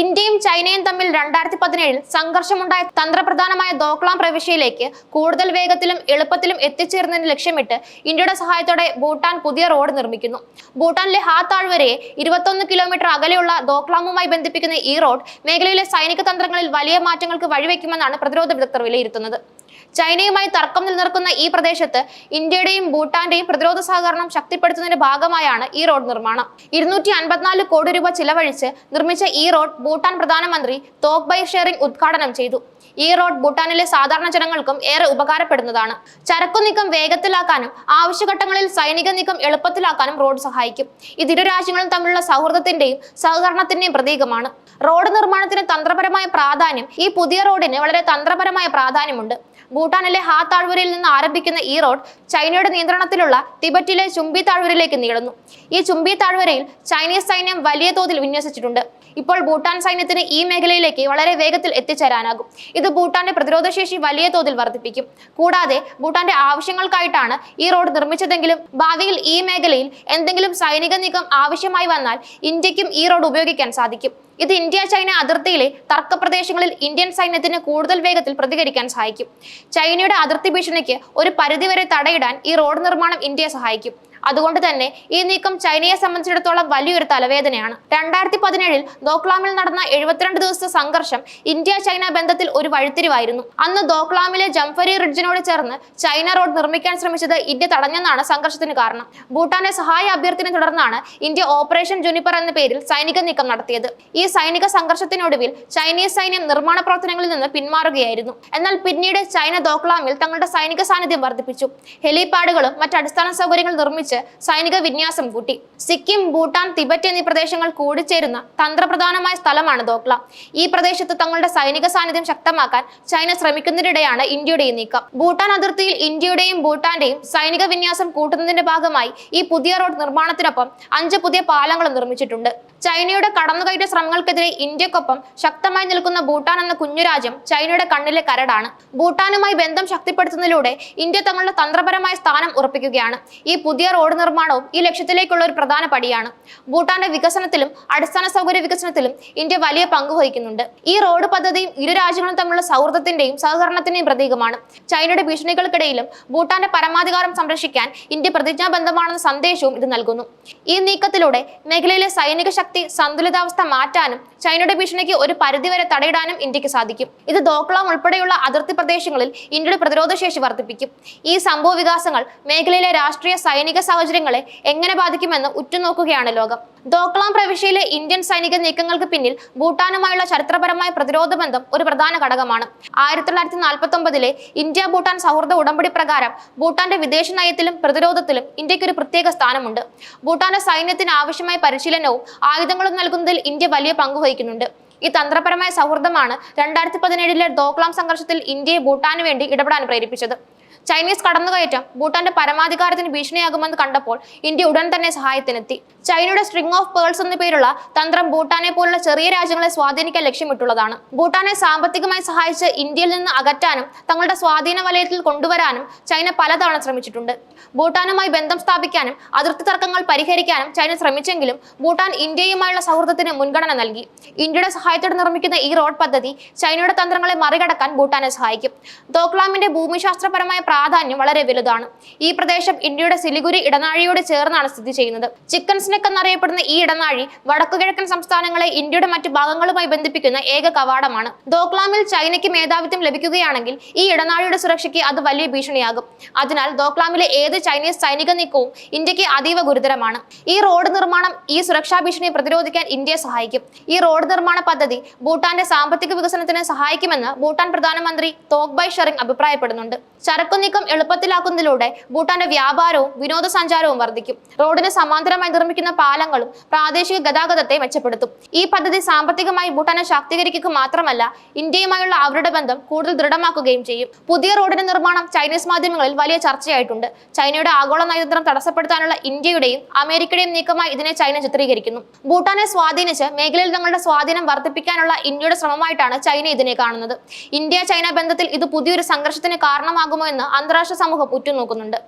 ഇന്ത്യയും ചൈനയും തമ്മിൽ രണ്ടായിരത്തി പതിനേഴിൽ സംഘർഷമുണ്ടായ തന്ത്രപ്രധാനമായ ദോക്ലാം പ്രവിശ്യയിലേക്ക് കൂടുതൽ വേഗത്തിലും എളുപ്പത്തിലും എത്തിച്ചേരുന്നതിന് ലക്ഷ്യമിട്ട് ഇന്ത്യയുടെ സഹായത്തോടെ ഭൂട്ടാൻ പുതിയ റോഡ് നിർമ്മിക്കുന്നു. ഭൂട്ടാനിലെ ഹാ താഴ്വരയെ ഇരുപത്തൊന്ന് കിലോമീറ്റർ അകലെയുള്ള ദോക്ലാമുമായി ബന്ധിപ്പിക്കുന്ന ഈ റോഡ് മേഖലയിലെ സൈനിക തന്ത്രങ്ങളിൽ വലിയ മാറ്റങ്ങൾക്ക് വഴിവെക്കുമെന്നാണ് പ്രതിരോധ വിദഗ്ധർ വിലയിരുത്തുന്നത്. ചൈനയുമായി തർക്കം നിലനിർക്കുന്ന ഈ പ്രദേശത്ത് ഇന്ത്യയുടെയും ഭൂട്ടാന്റെയും പ്രതിരോധ സഹകരണം ശക്തിപ്പെടുത്തുന്നതിന്റെ ഭാഗമായാണ് ഈ റോഡ് നിർമ്മാണം. ഇരുന്നൂറ്റി അൻപത്തിനാല് കോടി രൂപ ചിലവഴിച്ച് നിർമ്മിച്ച ഈ റോഡ് ഭൂട്ടാൻ പ്രധാനമന്ത്രി തോക്ബൈ ഷെയറിംഗ് ഉദ്ഘാടനം ചെയ്തു. ഈ റോഡ് ഭൂട്ടാനിലെ സാധാരണ ജനങ്ങൾക്കും ഏറെ ഉപകാരപ്പെടുന്നതാണ്. ചരക്കു നീക്കം വേഗത്തിലാക്കാനും ആവശ്യഘട്ടങ്ങളിൽ സൈനിക നീക്കം എളുപ്പത്തിലാക്കാനും റോഡ് സഹായിക്കും. ഇത് ഇരു രാജ്യങ്ങളും തമ്മിലുള്ള സൗഹൃദത്തിന്റെയും സഹകരണത്തിന്റെയും പ്രതീകമാണ്. റോഡ് നിർമ്മാണത്തിന് തന്ത്രപരമായ പ്രാധാന്യം ഈ പുതിയ റോഡിന് വളരെ തന്ത്രപരമായ പ്രാധാന്യമുണ്ട്. ഭൂട്ടാനിലെ ഹാ താഴ്വരയിൽ നിന്ന് ആരംഭിക്കുന്ന ഈ റോഡ് ചൈനയുടെ നിയന്ത്രണത്തിലുള്ള തിബറ്റിലെ ചുംബി താഴ്വരയിലേക്ക് നീളുന്നു. ഈ ചുംബി താഴ്വരയിൽ ചൈനീസ് സൈന്യം വലിയ തോതിൽ വിന്യസിച്ചിട്ടുണ്ട്. ഇപ്പോൾ ഭൂട്ടാൻ സൈന്യത്തിന് ഈ മേഖലയിലേക്ക് വളരെ വേഗത്തിൽ എത്തിച്ചേരാനാകും. ഇത് ഭൂട്ടാന്റെ പ്രതിരോധശേഷി വലിയ തോതിൽ വർദ്ധിപ്പിക്കും. കൂടാതെ ഭൂട്ടാന്റെ ആവശ്യങ്ങൾക്കായിട്ടാണ് ഈ റോഡ് നിർമ്മിച്ചതെങ്കിലും ഭാവിയിൽ ഈ മേഖലയിൽ എന്തെങ്കിലും സൈനിക നീക്കം ആവശ്യമായി വന്നാൽ ഇന്ത്യക്കും ഈ റോഡ് ഉപയോഗിക്കാൻ സാധിക്കും. ഇത് ഇന്ത്യ ചൈന അതിർത്തിയിലെ തർക്ക പ്രദേശങ്ങളിൽ ഇന്ത്യൻ സൈന്യത്തിന് കൂടുതൽ വേഗത്തിൽ പ്രതികരിക്കാൻ സഹായിക്കും. ചൈനയുടെ അതിർത്തി ഭീഷണിക്ക് ഒരു പരിധിവരെ തടയിടാൻ ഈ റോഡ് നിർമ്മാണം ഇന്ത്യയെ സഹായിക്കും. അതുകൊണ്ട് തന്നെ ഈ നീക്കം ചൈനയെ സംബന്ധിച്ചിടത്തോളം വലിയൊരു തലവേദനയാണ്. രണ്ടായിരത്തി പതിനേഴിൽ ദോക്ലാമിൽ നടന്ന എഴുപത്തിരണ്ട് ദിവസത്തെ സംഘർഷം ഇന്ത്യ ചൈന ബന്ധത്തിൽ ഒരു വഴിത്തിരിവായിരുന്നു. അന്ന് ദോക്ലാമിലെ ജംഫരി റിഡ്ജിനോട് ചേർന്ന് ചൈന റോഡ് നിർമ്മിക്കാൻ ശ്രമിച്ചത് ഇന്ത്യ തടഞ്ഞെന്നാണ് സംഘർഷത്തിന് കാരണം. ഭൂട്ടാന്റെ സഹായ അഭ്യർത്ഥിനെ തുടർന്നാണ് ഇന്ത്യ ഓപ്പറേഷൻ ജുനിപ്പർ എന്ന പേരിൽ സൈനിക നീക്കം നടത്തിയത്. ഈ സൈനിക സംഘർഷത്തിനൊടുവിൽ ചൈനീസ് സൈന്യം നിർമ്മാണ പ്രവർത്തനങ്ങളിൽ നിന്ന് പിന്മാറുകയായിരുന്നു. എന്നാൽ പിന്നീട് ചൈന ദോക്ലാമിൽ തങ്ങളുടെ സൈനിക സാന്നിധ്യം വർദ്ധിപ്പിച്ചു. ഹെലിപാഡുകളും മറ്റ് അടിസ്ഥാന സൗകര്യങ്ങൾ നിർമ്മിച്ച് സൈനിക വിന്യാസം കൂട്ടി. സിക്കിം ഭൂട്ടാൻ തിബറ്റ് എന്നീ പ്രദേശങ്ങൾ കൂടിച്ചേരുന്ന തന്ത്രപ്രധാനമായ സ്ഥലമാണ് ദോക്ലാം. ഈ പ്രദേശത്ത് തങ്ങളുടെ സൈനിക സാന്നിധ്യം ശക്തമാക്കാൻ ചൈന ശ്രമിക്കുന്നതിനിടെയാണ് ഇന്ത്യയുടെ ഈ നീക്കം. ഭൂട്ടാൻ അതിർത്തിയിൽ ഇന്ത്യയുടെയും ഭൂട്ടാന്റെയും സൈനിക വിന്യാസം കൂട്ടുന്നതിന്റെ ഭാഗമായി ഈ പുതിയ റോഡ് നിർമ്മാണത്തിനൊപ്പം അഞ്ച് പുതിയ പാലങ്ങളും നിർമ്മിച്ചിട്ടുണ്ട്. ചൈനയുടെ കടന്നുകയറ്റ ശ്രമങ്ങൾക്കെതിരെ ഇന്ത്യക്കൊപ്പം ശക്തമായി നിൽക്കുന്ന ഭൂട്ടാൻ എന്ന കുഞ്ഞു രാജ്യം ചൈനയുടെ കണ്ണിലെ കരടാണ്. ഭൂട്ടാനുമായി ബന്ധം ശക്തിപ്പെടുത്തുന്നതിലൂടെ ഇന്ത്യ തങ്ങളുടെ തന്ത്രപരമായ സ്ഥാനം ഉറപ്പിക്കുകയാണ്. ഈ പുതിയ റോഡ് നിർമ്മാണവും ഈ ലക്ഷ്യത്തിലേക്കുള്ള ഒരു പ്രധാന പടിയാണ്. ഭൂട്ടാന്റെ വികസനത്തിലും അടിസ്ഥാന സൗകര്യ വികസനത്തിലും ഇന്ത്യ വലിയ പങ്ക് വഹിക്കുന്നുണ്ട്. ഈ റോഡ് പദ്ധതിയും ഇരു രാജ്യങ്ങളും തമ്മിലുള്ള സൗഹൃദത്തിന്റെയും സഹകരണത്തിന്റെയും പ്രതീകമാണ്. ചൈനയുടെ ഭീഷണികൾക്കിടയിലും ഭൂട്ടാന്റെ പരമാധികാരം സംരക്ഷിക്കാൻ ഇന്ത്യ പ്രതിജ്ഞാബദ്ധമാണെന്ന സന്ദേശവും ഇത് നൽകുന്നു. ഈ നീക്കത്തിലൂടെ മേഖലയിലെ സൈനിക സന്തുലിതാവസ്ഥ മാറ്റാനും ചൈനയുടെ ഭീഷണിക്ക് ഒരു പരിധിവരെ തടയിടാനും ഇന്ത്യയ്ക്ക് സാധിക്കും. ഇത് ദോക്ലാം ഉൾപ്പെടെയുള്ള അതിർത്തി പ്രദേശങ്ങളിൽ ഇന്ത്യയുടെ പ്രതിരോധ ശേഷി വർദ്ധിപ്പിക്കും. ഈ സംഭവ വികാസങ്ങൾ മേഖലയിലെ രാഷ്ട്രീയ സൈനിക സാഹചര്യങ്ങളെ എങ്ങനെ ബാധിക്കുമെന്ന് ഉറ്റുനോക്കുകയാണ് ലോകം. ദോക്ലാം പ്രവിശ്യയിലെ ഇന്ത്യൻ സൈനിക നീക്കങ്ങൾക്ക് പിന്നിൽ ഭൂട്ടാനുമായുള്ള ചരിത്രപരമായ പ്രതിരോധ ബന്ധം ഒരു പ്രധാന ഘടകമാണ്. ആയിരത്തി തൊള്ളായിരത്തി നാൽപ്പത്തി ഒമ്പതിലെ ഇന്ത്യ ഭൂട്ടാൻ സൗഹൃദ ഉടമ്പടി പ്രകാരം ഭൂട്ടാന്റെ വിദേശ നയത്തിലും പ്രതിരോധത്തിലും ഇന്ത്യയ്ക്ക് ഒരു പ്രത്യേക സ്ഥാനമുണ്ട്. ഭൂട്ടാന്റെ സൈന്യത്തിന് ആവശ്യമായ പരിശീലനവും ആയുധങ്ങളും നൽകുന്നതിൽ ഇന്ത്യ വലിയ പങ്കുവഹിക്കുന്നുണ്ട് ഈ തന്ത്രപരമായ സൗഹൃദമാണ് രണ്ടായിരത്തി പതിനേഴിലെ ദോക്ലാം സംഘർഷത്തിൽ ഇന്ത്യയെ ഭൂട്ടാന് വേണ്ടി ഇടപെടാൻ പ്രേരിപ്പിച്ചത്. ചൈനീസ് കടന്നുകയറ്റം ഭൂട്ടാന്റെ പരമാധികാരത്തിന് ഭീഷണിയാകുമെന്ന് കണ്ടപ്പോൾ ഇന്ത്യ ഉടൻ തന്നെ സഹായത്തിനെത്തി. ചൈനയുടെ സ്ട്രിംഗ് ഓഫ് പേൾസ് എന്ന പേരുള്ള തന്ത്രം ഭൂട്ടാനെ പോലുള്ള ചെറിയ രാജ്യങ്ങളെ സ്വാധീനിക്കാൻ ലക്ഷ്യമിട്ടുള്ളതാണ്. ഭൂട്ടാനെ സാമ്പത്തികമായി സഹായിച്ച് ഇന്ത്യയിൽ നിന്ന് അകറ്റാനും തങ്ങളുടെ സ്വാധീന വലയത്തിൽ കൊണ്ടുവരാനും ചൈന പലതവണ ശ്രമിച്ചിട്ടുണ്ട്. ഭൂട്ടാനുമായി ബന്ധം സ്ഥാപിക്കാനും അതിർത്തി തർക്കങ്ങൾ പരിഹരിക്കാനും ചൈന ശ്രമിച്ചെങ്കിലും ഭൂട്ടാൻ ഇന്ത്യയുമായുള്ള സൗഹൃദത്തിന് മുൻഗണന നൽകി. ഇന്ത്യയുടെ സഹായത്തോടെ നിർമ്മിക്കുന്ന ഈ റോഡ് പദ്ധതി ചൈനയുടെ തന്ത്രങ്ങളെ മറികടക്കാൻ ഭൂട്ടാനെ സഹായിക്കും. ദോക്ലാമിന്റെ ഭൂമിശാസ്ത്രപരമായ പ്രാധാന്യം വളരെ വലുതാണ്. ഈ പ്രദേശം ഇന്ത്യയുടെ സിലിഗുരി ഇടനാഴിയോട് ചേർന്നാണ് സ്ഥിതി ചെയ്യുന്നത്. ചിക്കൻ സ്നെക്ക് എന്നറിയപ്പെടുന്ന ഈ ഇടനാഴി വടക്കുകിഴക്കൻ സംസ്ഥാനങ്ങളെ ഇന്ത്യയുടെ മറ്റു ഭാഗങ്ങളുമായി ബന്ധിപ്പിക്കുന്ന ഏക കവാടമാണ്. ദോക്ലാമിൽ ചൈനയ്ക്ക് മേധാവിത്വം ലഭിക്കുകയാണെങ്കിൽ ഈ ഇടനാഴിയുടെ സുരക്ഷയ്ക്ക് അത് വലിയ ഭീഷണിയാകും. അതിനാൽ ദോക്ലാമിലെ ഏത് ചൈനീസ് സൈനിക നീക്കവും ഇന്ത്യയ്ക്ക് അതീവ ഗുരുതരമാണ്. ഈ റോഡ് നിർമ്മാണം ഈ സുരക്ഷാ ഭീഷണിയെ പ്രതിരോധിക്കാൻ ഇന്ത്യയെ സഹായിക്കും. ഈ റോഡ് നിർമ്മാണ പദ്ധതി ഭൂട്ടാന്റെ സാമ്പത്തിക വികസനത്തിന് സഹായിക്കുമെന്ന് ഭൂട്ടാൻ പ്രധാനമന്ത്രി തോക്ബൈ ഷെറിംഗ് അഭിപ്രായപ്പെടുന്നുണ്ട്. ചരക്കു നീക്കം എളുപ്പത്തിലാക്കുന്നതിലൂടെ ഭൂട്ടാന്റെ വ്യാപാരവും വിനോദസഞ്ചാരവും വർദ്ധിക്കും. റോഡിന് സമാന്തരമായി നിർമ്മിക്കുന്ന പാലങ്ങളും പ്രാദേശിക ഗതാഗതത്തെ മെച്ചപ്പെടുത്തും. ഈ പദ്ധതി സാമ്പത്തികമായി ഭൂട്ടാനെ ശാക്തീകരിക്കുക മാത്രമല്ല ഇന്ത്യയുമായുള്ള അവരുടെ ബന്ധം കൂടുതൽ ദൃഢമാക്കുകയും ചെയ്യും. പുതിയ റോഡിന്റെ നിർമ്മാണം ചൈനീസ് മാധ്യമങ്ങളിൽ വലിയ ചർച്ചയായിട്ടുണ്ട്. ചൈനയുടെ ആഗോള നയതന്ത്രം തടസ്സപ്പെടുത്താനുള്ള ഇന്ത്യയുടെയും അമേരിക്കയുടെയും നീക്കമായി ഇതിനെ ചൈന ചിത്രീകരിക്കുന്നു. ഭൂട്ടാനെ സ്വാധീനിച്ച് മേഖലയിൽ തങ്ങളുടെ സ്വാധീനം വർദ്ധിപ്പിക്കാനുള്ള ഇന്ത്യയുടെ ശ്രമമായിട്ടാണ് ചൈന ഇതിനെ കാണുന്നത്. ഇന്ത്യ ചൈന ബന്ധത്തിൽ ഇത് പുതിയൊരു സംഘർഷത്തിന് കാരണമാകുമോ എന്ന് അന്താരാഷ്ട്ര സമൂഹം ഉറ്റുനോക്കുന്നുണ്ട്.